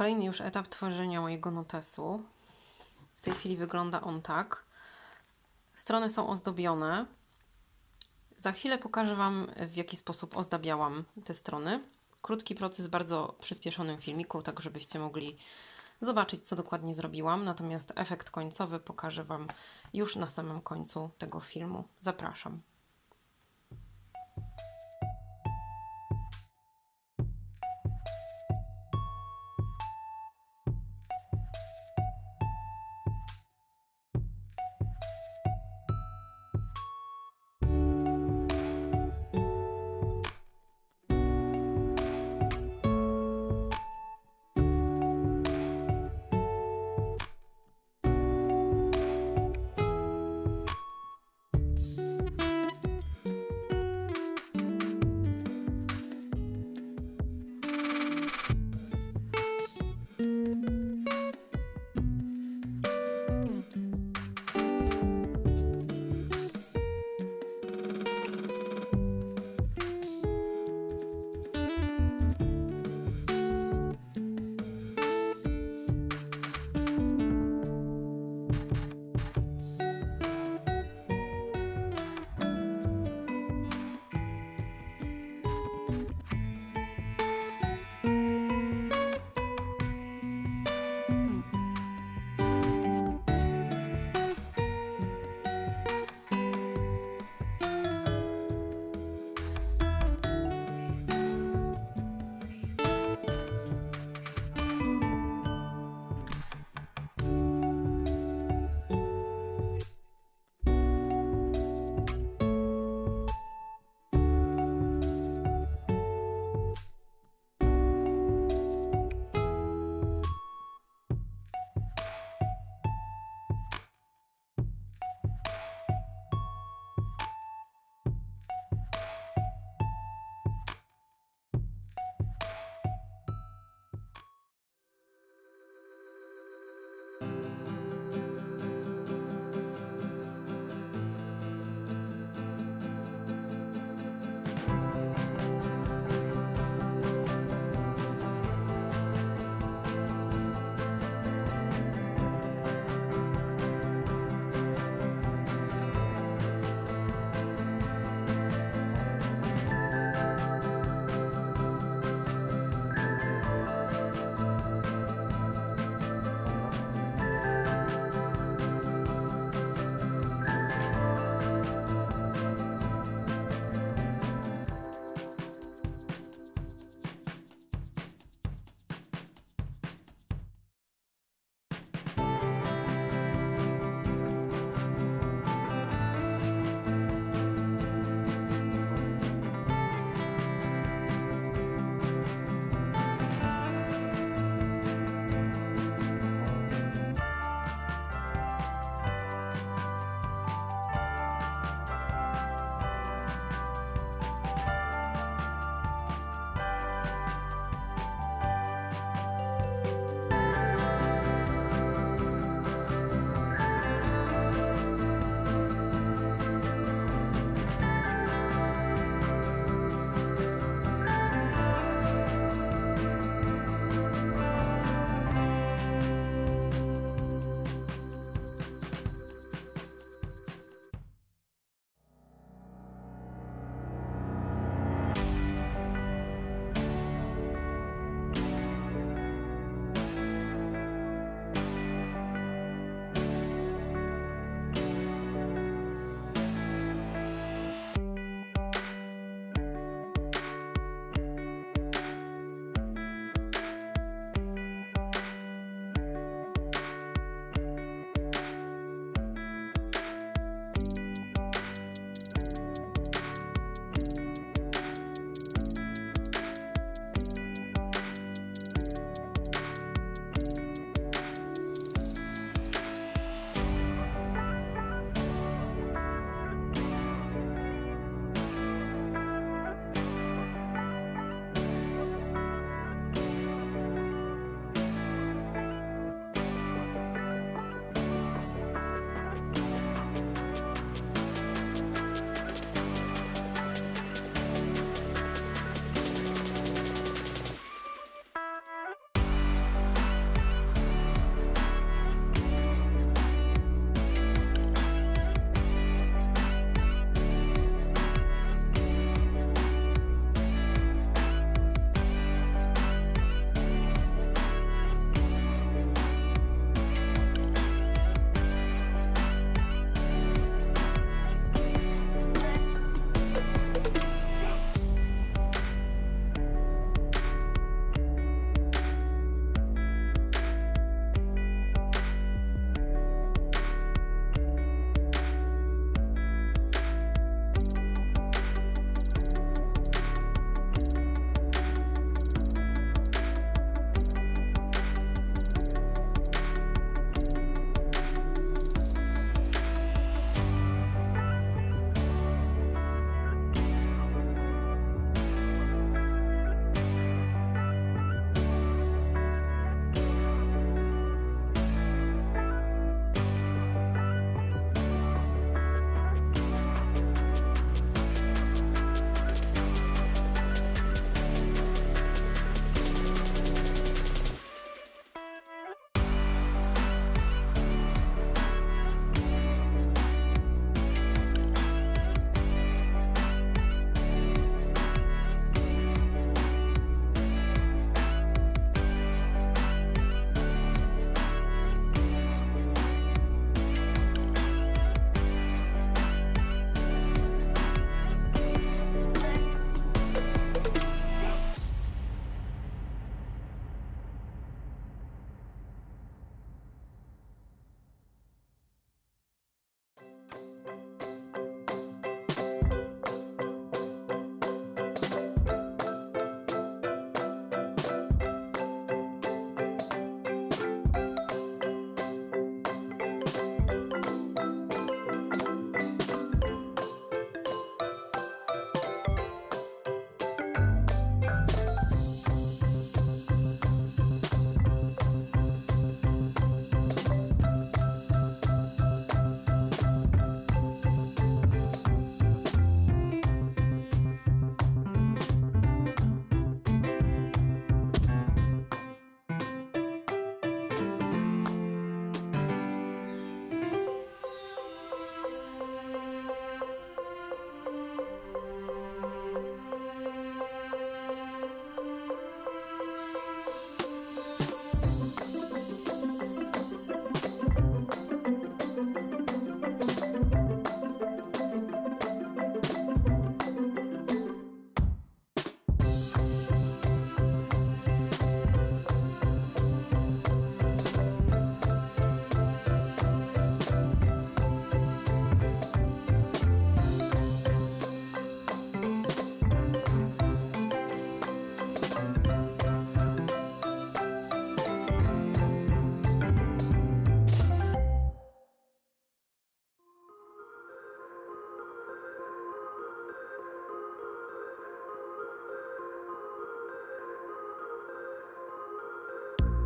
Kolejny już etap tworzenia mojego notesu. W tej chwili wygląda on tak. Strony są ozdobione. Za chwilę pokażę Wam, w jaki sposób ozdabiałam te strony. Krótki proces bardzo przyspieszonym filmiku, tak żebyście mogli zobaczyć, co dokładnie zrobiłam. Natomiast efekt końcowy pokażę Wam już na samym końcu tego filmu. Zapraszam.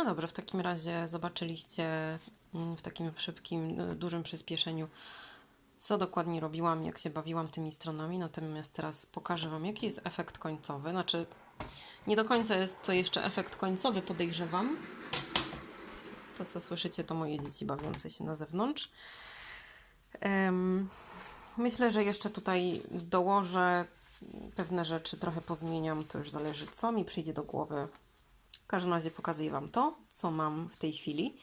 No dobrze, w takim razie zobaczyliście mm, w takim szybkim, y, dużym przyspieszeniu, co dokładnie robiłam, jak się bawiłam tymi stronami. Natomiast teraz pokażę Wam, jaki jest efekt końcowy. Znaczy, nie do końca jest to jeszcze efekt końcowy, podejrzewam. To, co słyszycie, to moje dzieci bawiące się na zewnątrz. Myślę, że jeszcze tutaj dołożę pewne rzeczy, trochę pozmieniam. To już zależy, co mi przyjdzie do głowy. Każdym razie pokazuję Wam to, co mam w tej chwili.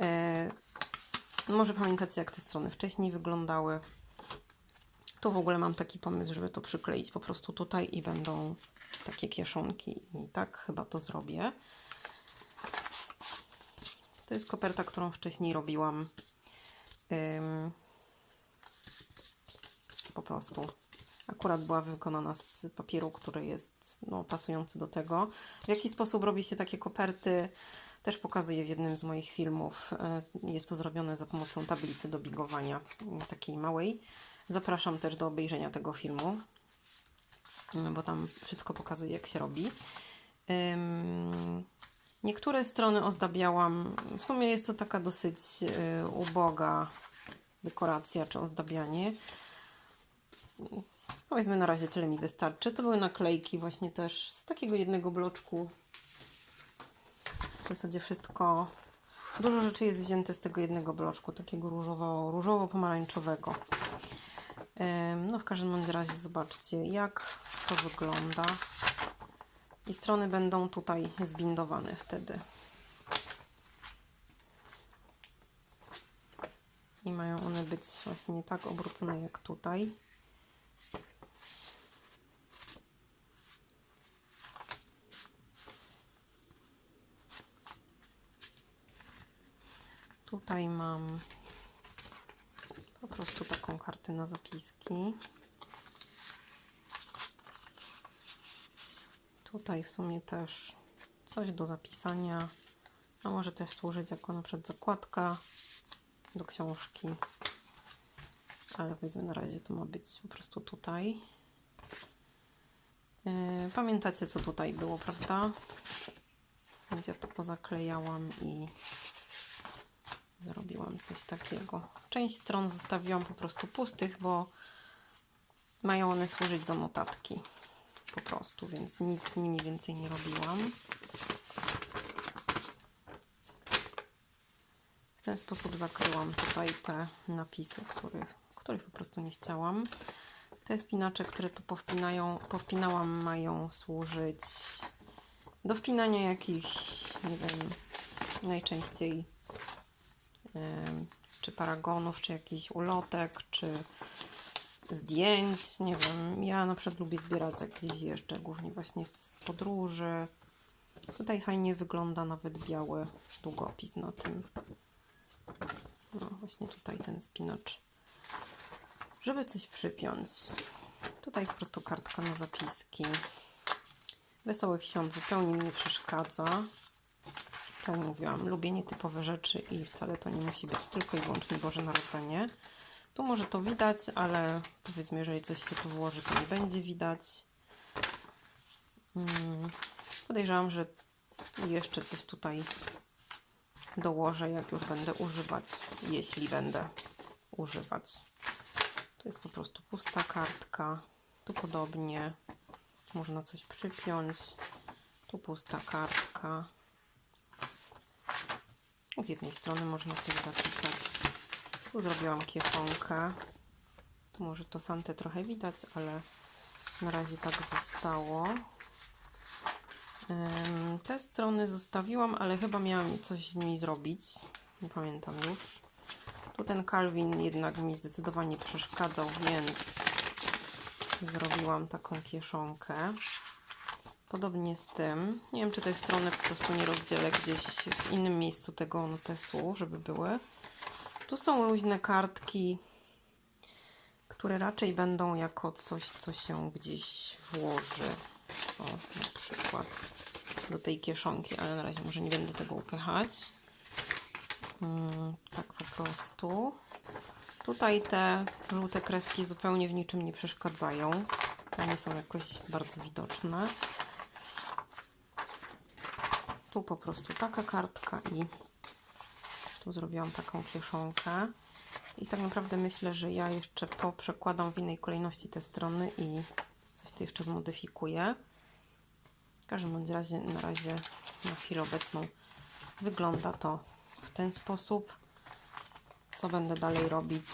E, może pamiętacie, jak te strony wcześniej wyglądały. Tu w ogóle mam taki pomysł, żeby to przykleić po prostu tutaj i będą takie kieszonki. I tak chyba to zrobię. To jest koperta, którą wcześniej robiłam. Ym, po prostu. Akurat była wykonana z papieru, który jest no, pasujący do tego. W jaki sposób robi się takie koperty, też pokazuję w jednym z moich filmów. E, Jest to zrobione za pomocą tablicy do bigowania, m, takiej małej. Zapraszam też do obejrzenia tego filmu, m, bo tam wszystko pokazuje, jak się robi. Niektóre strony ozdabiałam. W sumie jest to taka dosyć y, uboga dekoracja czy ozdabianie. Powiedzmy na razie tyle mi wystarczy. To były naklejki właśnie też z takiego jednego bloczku. W zasadzie wszystko. Dużo rzeczy jest wzięte z tego jednego bloczku, takiego różowo, różowo-pomarańczowego. No w każdym razie zobaczcie jak to wygląda. I strony będą tutaj zbindowane wtedy. I mają one być właśnie tak obrócone jak tutaj. Tutaj mam po prostu taką kartę na zapiski. Tutaj w sumie też coś do zapisania, a może też służyć jako na przykład zakładka do książki. Ale powiedzmy na razie to ma być po prostu tutaj. Yy, Pamiętacie co tutaj było, prawda? Więc ja to pozaklejałam i zrobiłam coś takiego. Część stron zostawiłam po prostu pustych, bo mają one służyć za notatki po prostu, więc nic z nimi więcej nie robiłam. W ten sposób zakryłam tutaj te napisy, których, których po prostu nie chciałam. Te spinacze, które tu powpinają, powpinałam, mają służyć do wpinania jakichś, nie wiem, najczęściej czy paragonów, czy jakichś ulotek, czy zdjęć, nie wiem, ja na przykład lubię zbierać jak gdzieś jeszcze, głównie właśnie z podróży. Tutaj fajnie wygląda nawet biały długopis na tym. No właśnie tutaj ten spinacz. Żeby coś przypiąć. Tutaj po prostu kartka na zapiski. Wesołych świąt zupełnie mi nie przeszkadza. Tak jak mówiłam, lubię nietypowe rzeczy i wcale to nie musi być tylko i wyłącznie Boże Narodzenie. Tu może to widać, ale powiedzmy, jeżeli coś się tu włoży, to nie będzie widać. Mm, Podejrzewam, że jeszcze coś tutaj dołożę, jak już będę używać, jeśli będę używać. To jest po prostu pusta kartka. Tu podobnie można coś przypiąć. Tu pusta kartka. Z jednej strony można coś zapisać. Tu zrobiłam kieszonkę. Tu może to santę trochę widać, ale na razie tak zostało. Te strony zostawiłam, ale chyba miałam coś z nimi zrobić. Nie pamiętam już. Tu ten Calvin jednak mi zdecydowanie przeszkadzał, więc zrobiłam taką kieszonkę. Podobnie z tym. Nie wiem, czy tych strony po prostu nie rozdzielę gdzieś w innym miejscu tego notesu, żeby były. Tu są luźne kartki, które raczej będą jako coś, co się gdzieś włoży. O, na przykład do tej kieszonki, ale na razie może nie będę tego upychać. Mm, tak po prostu. Tutaj te żółte kreski zupełnie w niczym nie przeszkadzają. One są jakoś bardzo widoczne. Tu po prostu taka kartka i tu zrobiłam taką kieszonkę. I tak naprawdę myślę, że ja jeszcze poprzekładam w innej kolejności te strony i coś tu jeszcze zmodyfikuję. W każdym bądź razie na razie na chwilę obecną wygląda to w ten sposób. Co będę dalej robić,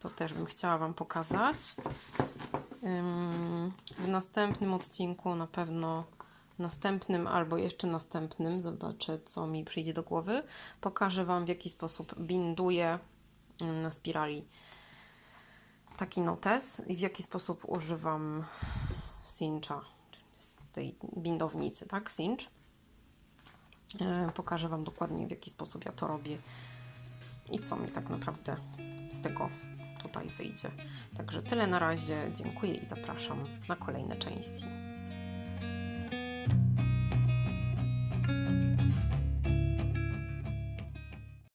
to też bym chciała Wam pokazać. W następnym odcinku na pewno następnym albo jeszcze następnym, zobaczę co mi przyjdzie do głowy, pokażę Wam w jaki sposób binduję ym, na spirali taki notes i w jaki sposób używam cincha, z tej bindownicy, tak, cinch. Yy, Pokażę Wam dokładnie w jaki sposób ja to robię i co mi tak naprawdę z tego tutaj wyjdzie. Także tyle na razie. Dziękuję i zapraszam na kolejne części.